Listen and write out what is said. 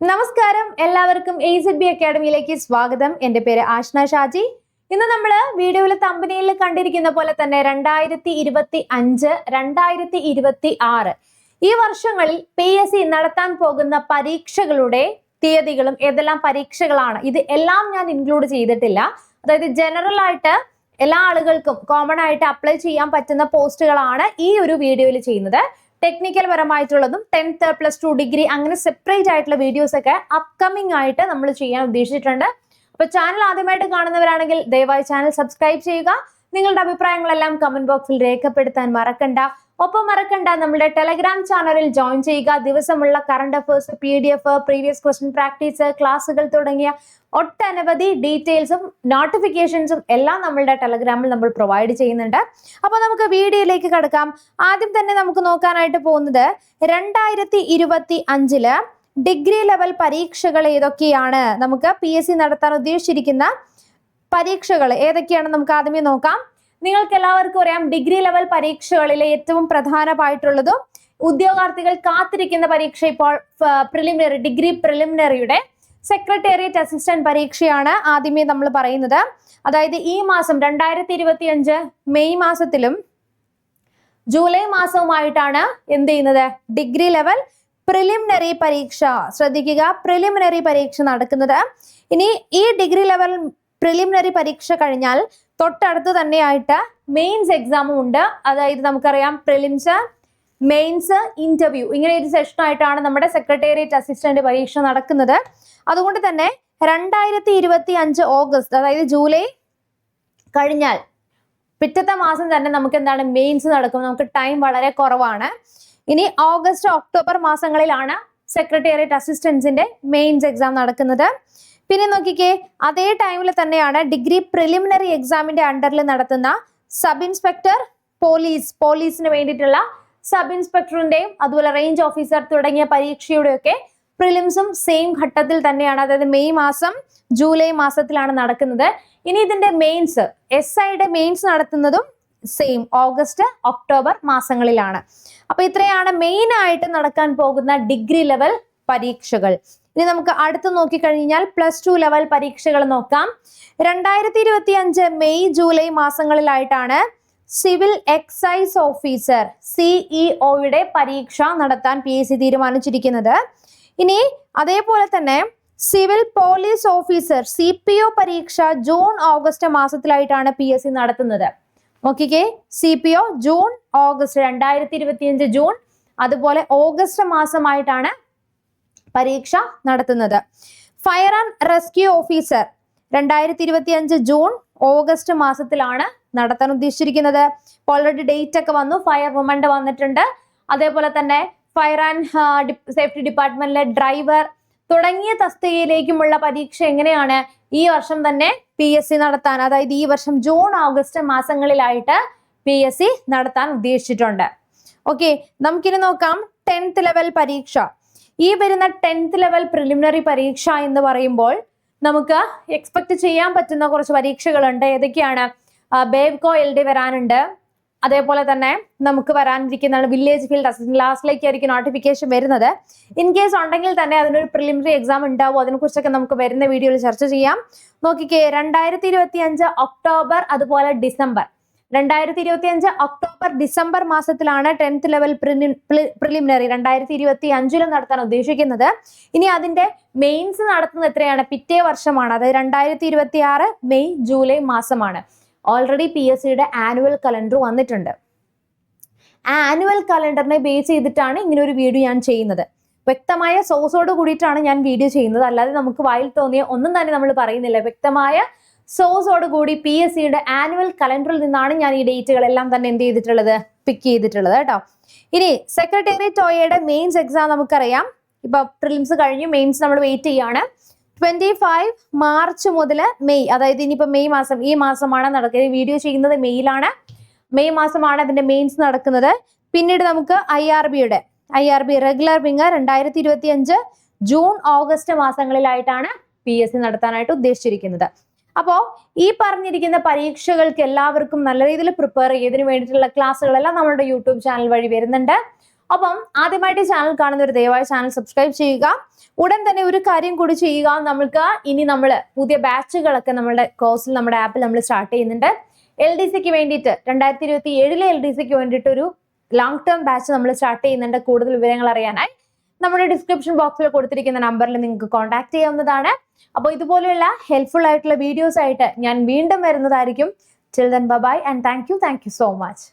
നമസ്കാരം. എല്ലാവർക്കും A Z B അക്കാഡമിയിലേക്ക് സ്വാഗതം. എന്റെ പേര് ആഷ്ന ഷാജി. ഇന്ന് നമ്മൾ വീഡിയോയിൽ തമ്പനിയിൽ കണ്ടിരിക്കുന്ന പോലെ തന്നെ രണ്ടായിരത്തി ഇരുപത്തി അഞ്ച് രണ്ടായിരത്തി ഇരുപത്തി ആറ് ഈ വർഷങ്ങളിൽ പി എസ് സി നടത്താൻ പോകുന്ന പരീക്ഷകളുടെ തീയതികളും ഏതെല്ലാം പരീക്ഷകളാണ്. ഇത് എല്ലാം ഞാൻ ഇൻക്ലൂഡ് ചെയ്തിട്ടില്ല. അതായത് ജനറൽ ആയിട്ട് എല്ലാ ആളുകൾക്കും കോമൺ ആയിട്ട് അപ്ലൈ ചെയ്യാൻ പറ്റുന്ന പോസ്റ്റുകളാണ് ഈ ഒരു വീഡിയോയിൽ ചെയ്യുന്നത്. ടെക്നിക്കൽ പരമായിട്ടുള്ളതും ടെൻത്ത് പ്ലസ് ടു ഡിഗ്രി അങ്ങനെ സെപ്പറേറ്റ് ആയിട്ടുള്ള വീഡിയോസ് ഒക്കെ അപ്കമിംഗ് ആയിട്ട് നമ്മൾ ചെയ്യാൻ ഉദ്ദേശിച്ചിട്ടുണ്ട്. അപ്പൊ ചാനൽ ആദ്യമായിട്ട് കാണുന്നവരാണെങ്കിൽ ദയവായി ചാനൽ സബ്സ്ക്രൈബ് ചെയ്യുക. നിങ്ങളുടെ അഭിപ്രായങ്ങളെല്ലാം കമന്റ് ബോക്സിൽ രേഖപ്പെടുത്താൻ മറക്കണ്ട. ഒപ്പം മറക്കണ്ട നമ്മുടെ ടെലഗ്രാം ചാനലിൽ ജോയിൻ ചെയ്യുക. ദിവസമുള്ള current affairs P D F previous question practice ക്ലാസ്സുകൾ തുടങ്ങിയ ഒട്ടനവധി ഡീറ്റെയിൽസും നോട്ടിഫിക്കേഷൻസും എല്ലാം നമ്മളുടെ ടെലഗ്രാമിൽ നമ്മൾ പ്രൊവൈഡ് ചെയ്യുന്നുണ്ട്. അപ്പോൾ നമുക്ക് വീഡിയോയിലേക്ക് കടക്കാം. ആദ്യം തന്നെ നമുക്ക് നോക്കാനായിട്ട് പോകുന്നത് രണ്ടായിരത്തി ഇരുപത്തി അഞ്ചിൽ ഡിഗ്രി ലെവൽ പരീക്ഷകൾ ഏതൊക്കെയാണ്? നമുക്ക് പി എസ് സി നടത്താൻ ഉദ്ദേശിച്ചിരിക്കുന്ന പരീക്ഷകൾ ഏതൊക്കെയാണ് നമുക്ക് ആദ്യമേ നോക്കാം. നിങ്ങൾക്ക് എല്ലാവർക്കും അറിയാം ഡിഗ്രി ലെവൽ പരീക്ഷകളിലെ ഏറ്റവും പ്രധാനമായിട്ടുള്ളതും ഉദ്യോഗാർത്ഥികൾ കാത്തിരിക്കുന്ന പരീക്ഷ ഇപ്പോൾ പ്രിലിമിനറി ഡിഗ്രി പ്രിലിമിനറിയുടെ സെക്രട്ടേറിയറ്റ് അസിസ്റ്റന്റ് പരീക്ഷയാണ് ആദ്യമേ നമ്മൾ പറയുന്നത്. അതായത് ഈ മാസം രണ്ടായിരത്തി ഇരുപത്തി അഞ്ച് മെയ് മാസത്തിലും ജൂലൈ മാസവുമായിട്ടാണ് എന്ത് ചെയ്യുന്നത്? ഡിഗ്രി ലെവൽ പ്രിലിമിനറി പരീക്ഷ ശ്രദ്ധിക്കുക പ്രിലിമിനറി പരീക്ഷ നടക്കുന്നത്. ഇനി ഈ ഡിഗ്രി ലെവൽ പ്രിലിമിനറി പരീക്ഷ കഴിഞ്ഞാൽ തൊട്ടടുത്ത് തന്നെയായിട്ട് മെയിൻസ് എക്സാമും ഉണ്ട്. അതായത് നമുക്കറിയാം പ്രിലിംസ് മെയിൻസ് ഇന്റർവ്യൂ ഇങ്ങനെ ഒരു സെഷൻ ആയിട്ടാണ് നമ്മുടെ സെക്രട്ടേറിയറ്റ് അസിസ്റ്റന്റ് പരീക്ഷ നടക്കുന്നത്. അതുകൊണ്ട് തന്നെ രണ്ടായിരത്തി ഇരുപത്തി അഞ്ച് ഓഗസ്റ്റ് അതായത് ജൂലൈ കഴിഞ്ഞാൽ പിറ്റത്തെ മാസം തന്നെ നമുക്ക് എന്താണ് മെയിൻസ് നടക്കും. നമുക്ക് ടൈം വളരെ കുറവാണ്. ഇനി ഓഗസ്റ്റ് ഒക്ടോബർ മാസങ്ങളിലാണ് സെക്രട്ടേറിയറ്റ് അസിസ്റ്റൻസിന്റെ മെയിൻസ് എക്സാം നടക്കുന്നത്. പിന്നെ നോക്കിക്കേ അതേ ടൈമിൽ തന്നെയാണ് ഡിഗ്രി പ്രിലിമിനറി എക്സാമിന്റെ അണ്ടറിൽ നടത്തുന്ന സബ് ഇൻസ്പെക്ടർ പോലീസ് പോലീസിന് വേണ്ടിയിട്ടുള്ള സബ് ഇൻസ്പെക്ടറിന്റെയും അതുപോലെ റേഞ്ച് ഓഫീസർ തുടങ്ങിയ പരീക്ഷയുടെയൊക്കെ പ്രിലിംസും സെയിം ഘട്ടത്തിൽ തന്നെയാണ്. അതായത് മെയ് മാസം ജൂലൈ മാസത്തിലാണ് നടക്കുന്നത്. ഇനി ഇതിന്റെ മെയിൻസ് എസ് ഐയുടെ മെയിൻസ് നടത്തുന്നതും സെയിം ഓഗസ്റ്റ് ഒക്ടോബർ മാസങ്ങളിലാണ്. അപ്പൊ ഇത്രയാണ് മെയിൻ ആയിട്ട് നടക്കാൻ പോകുന്ന ഡിഗ്രി ലെവൽ പരീക്ഷകൾ. ഇനി നമുക്ക് അടുത്ത് നോക്കിക്കഴിഞ്ഞാൽ പ്ലസ് ടു ലെവൽ പരീക്ഷകൾ നോക്കാം. രണ്ടായിരത്തി ഇരുപത്തി അഞ്ച് മെയ് ജൂലൈ മാസങ്ങളിലായിട്ടാണ് സിവിൽ എക്സൈസ് ഓഫീസർ സിഇഒയുടെ പരീക്ഷ നടത്താൻ പി എസ് സി തീരുമാനിച്ചിരിക്കുന്നത്. ഇനി അതേപോലെ തന്നെ civil police officer C P O പരീക്ഷ ജൂൺ ഓഗസ്റ്റ് മാസത്തിലായിട്ടാണ് പി എസ് സി നടത്തുന്നത്. നോക്കിക്കേ C P O June August രണ്ടായിരത്തി ഇരുപത്തിയഞ്ച് ജൂൺ അതുപോലെ ഓഗസ്റ്റ് മാസമായിട്ടാണ് പരീക്ഷ നടത്തുന്നത്. ഫയർ ആൻഡ് റെസ്ക്യൂ ഓഫീസർ രണ്ടായിരത്തി ഇരുപത്തി അഞ്ച് ജൂൺ ഓഗസ്റ്റ് മാസത്തിലാണ് നടത്താൻ ഉദ്ദേശിച്ചിരിക്കുന്നത്. ഓൾറെഡി ഡേറ്റ് ഒക്കെ വന്നു. ഫയർ വുമൻഡ് വന്നിട്ടുണ്ട്. അതേപോലെ തന്നെ ഫയർ ആൻഡ് സേഫ്റ്റി ഡിപ്പാർട്ട്മെന്റിലെ ഡ്രൈവർ തുടങ്ങിയ തസ്തികയിലേക്കുമുള്ള പരീക്ഷ എങ്ങനെയാണ് ഈ വർഷം തന്നെ പി എസ് സി നടത്താൻ അതായത് ഈ വർഷം ജൂൺ ഓഗസ്റ്റ് മാസങ്ങളിലായിട്ട് പി എസ് സി നടത്താൻ ഉദ്ദേശിച്ചിട്ടുണ്ട്. ഓക്കെ നമുക്കിനി നോക്കാം. ടെൻത്ത് ലെവൽ പരീക്ഷ. ഈ വരുന്ന ടെൻത്ത് ലെവൽ പ്രിലിമിനറി പരീക്ഷ എന്ന് പറയുമ്പോൾ നമുക്ക് എക്സ്പെക്ട് ചെയ്യാൻ പറ്റുന്ന കുറച്ച് പരീക്ഷകളുണ്ട്. ഏതൊക്കെയാണ്? ബേബ്കോ എൽ ഡി വരാനുണ്ട്. അതേപോലെ തന്നെ നമുക്ക് വരാനിരിക്കുന്നതാണ് വില്ലേജ് ഫീൽഡ് അസിസ്റ്റന്റ് ലാസ്റ്റിലേക്കായിരിക്കും നോട്ടിഫിക്കേഷൻ വരുന്നത്. ഇൻ കേസ് ഉണ്ടെങ്കിൽ തന്നെ അതിനൊരു പ്രിലിമിനറി എക്സാം ഉണ്ടാവും. അതിനെക്കുറിച്ചൊക്കെ നമുക്ക് വരുന്ന വീഡിയോയിൽ ചർച്ച ചെയ്യാം. നോക്കിക്കേ രണ്ടായിരത്തി ഇരുപത്തി അഞ്ച് ഒക്ടോബർ അതുപോലെ ഡിസംബർ രണ്ടായിരത്തി ഇരുപത്തി അഞ്ച് ഒക്ടോബർ ഡിസംബർ മാസത്തിലാണ് ടെൻത്ത് ലെവൽ പ്രിലിമിനറി രണ്ടായിരത്തി ഇരുപത്തി അഞ്ചിലും നടത്താൻ ഉദ്ദേശിക്കുന്നത്. ഇനി അതിന്റെ മെയിൻസ് നടത്തുന്നത് എത്രയാണ്? പിറ്റേ വർഷമാണ്. അതായത് രണ്ടായിരത്തി ഇരുപത്തി ആറ് മെയ് ജൂലൈ മാസമാണ്. ഓൾറെഡി പി എസ് സിയുടെ ആനുവൽ കലണ്ടർ വന്നിട്ടുണ്ട്. ആ ആനുവൽ കലണ്ടറിനെ ബേസ് ചെയ്തിട്ടാണ് ഇങ്ങനെ ഒരു വീഡിയോ ഞാൻ ചെയ്യുന്നത്. വ്യക്തമായ സോഴ്സോട് കൂടിയിട്ടാണ് ഞാൻ വീഡിയോ ചെയ്യുന്നത്. അല്ലാതെ നമുക്ക് വായിൽ തോന്നിയ ഒന്നും തന്നെ നമ്മൾ പറയുന്നില്ല. വ്യക്തമായ സോഴ്സോട് കൂടി പി എസ് സിയുടെ ആനുവൽ കലണ്ടറിൽ നിന്നാണ് ഞാൻ ഈ ഡേറ്റുകളെല്ലാം തന്നെ എന്ത് ചെയ്തിട്ടുള്ളത്? പിക്ക് ചെയ്തിട്ടുള്ളത് കേട്ടോ. ഇനി സെക്രട്ടേറിയറ്റ് ഓയയുടെ മെയിൻസ് എക്സാം നമുക്കറിയാം. ഇപ്പൊ പ്രിലിംസ് കഴിഞ്ഞു മെയിൻസ് നമ്മൾ വെയിറ്റ് ചെയ്യാണ്. ട്വന്റി ഫൈവ് മാർച്ച് മുതൽ മെയ് അതായത് ഇനിയിപ്പോ മെയ് മാസം ഈ മാസമാണ് നടക്കുന്നത് വീഡിയോ ചെയ്യുന്നത് മെയ്യിലാണ് മെയ് മാസമാണ് അതിന്റെ മെയിൻസ് നടക്കുന്നത്. പിന്നീട് നമുക്ക് ഐ ആർ ബിയുടെ I R B regular wing രണ്ടായിരത്തി ഇരുപത്തി അഞ്ച് ജൂൺ ഓഗസ്റ്റ് മാസങ്ങളിലായിട്ടാണ് പി എസ് സി നടത്താനായിട്ട് ഉദ്ദേശിച്ചിരിക്കുന്നത്. അപ്പോൾ ഈ പറഞ്ഞിരിക്കുന്ന പരീക്ഷകൾക്ക് എല്ലാവർക്കും നല്ല രീതിയിൽ പ്രിപ്പയർ ചെയ്തതിന് വേണ്ടിയിട്ടുള്ള ക്ലാസ്സുകളെല്ലാം നമ്മുടെ യൂട്യൂബ് ചാനൽ വഴി വരുന്നുണ്ട്. അപ്പം ആദ്യമായിട്ട് ചാനൽ കാണുന്നവർ ദയവായി ചാനൽ സബ്സ്ക്രൈബ് ചെയ്യുക. ഉടൻ തന്നെ ഒരു കാര്യം കൂടി ചെയ്യുക. നമ്മൾക്ക് ഇനി നമ്മൾ പുതിയ ബാച്ചുകളൊക്കെ നമ്മുടെ കോഴ്സിൽ നമ്മുടെ ആപ്പിൽ നമ്മൾ സ്റ്റാർട്ട് ചെയ്യുന്നുണ്ട്. എൽ ഡി സിക്ക് വേണ്ടിയിട്ട് രണ്ടായിരത്തി ഇരുപത്തി ഏഴിലെ എൽ ഡി സിക്ക് വേണ്ടിയിട്ട് ഒരു ലോങ് ടേം ബാച്ച് നമ്മൾ സ്റ്റാർട്ട് ചെയ്യുന്നുണ്ട് കൂടുതൽ വിവരങ്ങൾ അറിയാനായി. നമ്മുടെ ഡിസ്ക്രിപ്ഷൻ ബോക്സിൽ കൊടുത്തിരിക്കുന്ന നമ്പറിൽ നിങ്ങൾക്ക് കോൺടാക്ട് ചെയ്യാവുന്നതാണ്. അപ്പോൾ ഇതുപോലെയുള്ള ഹെൽപ്ഫുൾ ആയിട്ടുള്ള വീഡിയോസ് ആയിട്ട് ഞാൻ വീണ്ടും വരുന്നതായിരിക്കും. Till then bye and thank you thank you so much